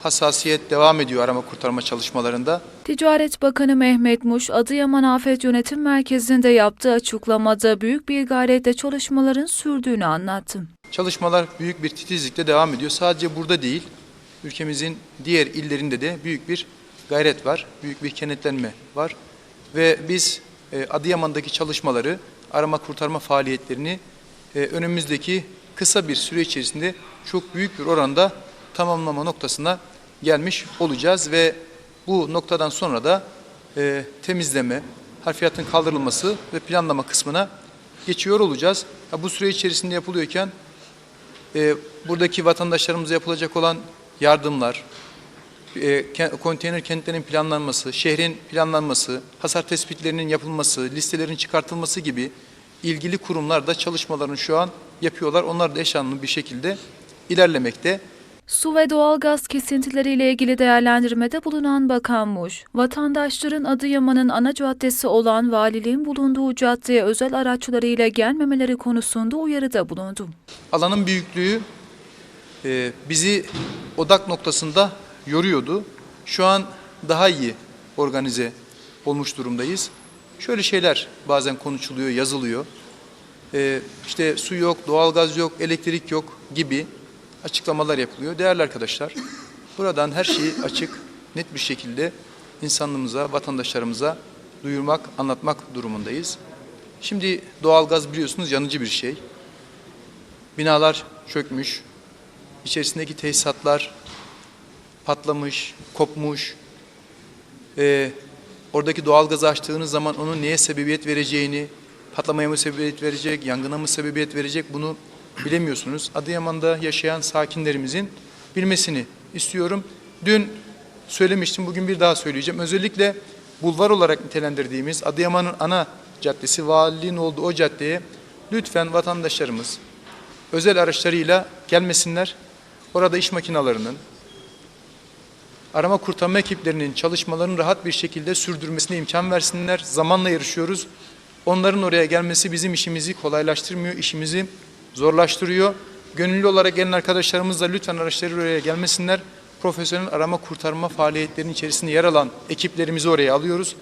Hassasiyet devam ediyor arama kurtarma çalışmalarında. Ticaret Bakanı Mehmet Muş, Adıyaman Afet Yönetim Merkezi'nde yaptığı açıklamada büyük bir gayretle çalışmaların sürdüğünü anlattı. Çalışmalar büyük bir titizlikle devam ediyor. Sadece burada değil, ülkemizin diğer illerinde de büyük bir gayret var, büyük bir kenetlenme var. Ve biz e, Adıyaman'daki çalışmaları, arama kurtarma faaliyetlerini e, önümüzdeki kısa bir süre içerisinde çok büyük bir oranda tamamlama noktasına gelmiş olacağız ve bu noktadan sonra da e, temizleme, harfiyatın kaldırılması ve planlama kısmına geçiyor olacağız. Ha, bu süre içerisinde yapılıyorken e, buradaki vatandaşlarımıza yapılacak olan yardımlar, e, konteyner kentlerin planlanması, şehrin planlanması, hasar tespitlerinin yapılması, listelerin çıkartılması gibi ilgili kurumlar da çalışmalarını şu an yapıyorlar. Onlar da eşanlı bir şekilde ilerlemekte. Su ve doğalgaz kesintileriyle ilgili değerlendirmede bulunan Bakan Muş, vatandaşların Adıyaman'ın ana caddesi olan valiliğin bulunduğu caddeye özel araçlarıyla gelmemeleri konusunda uyarıda bulundu. Alanın büyüklüğü e, bizi odak noktasında yoruyordu. Şu an daha iyi organize olmuş durumdayız. Şöyle şeyler bazen konuşuluyor, yazılıyor. E, işte su yok, doğalgaz yok, elektrik yok gibi açıklamalar yapılıyor. Değerli arkadaşlar, buradan her şeyi açık, net bir şekilde insanlığımıza, vatandaşlarımıza duyurmak, anlatmak durumundayız. Şimdi doğalgaz biliyorsunuz yanıcı bir şey. Binalar çökmüş, içerisindeki tesisatlar patlamış, kopmuş. Ee, oradaki doğalgazı açtığınız zaman onun neye sebebiyet vereceğini, patlamaya mı sebebiyet verecek, yangına mı sebebiyet verecek bunu bilemiyorsunuz. Adıyaman'da yaşayan sakinlerimizin bilmesini istiyorum. Dün söylemiştim, bugün bir daha söyleyeceğim. Özellikle bulvar olarak nitelendirdiğimiz Adıyaman'ın ana caddesi, valiliğin olduğu o caddeye lütfen vatandaşlarımız, özel araçlarıyla gelmesinler. Orada iş makinalarının, arama kurtarma ekiplerinin çalışmalarını rahat bir şekilde sürdürmesine imkan versinler. Zamanla yarışıyoruz. Onların oraya gelmesi bizim işimizi kolaylaştırmıyor, işimizi zorlaştırıyor. Gönüllü olarak gelen arkadaşlarımız da lütfen araçları oraya gelmesinler. Profesyonel arama kurtarma faaliyetlerinin içerisinde yer alan ekiplerimizi oraya alıyoruz.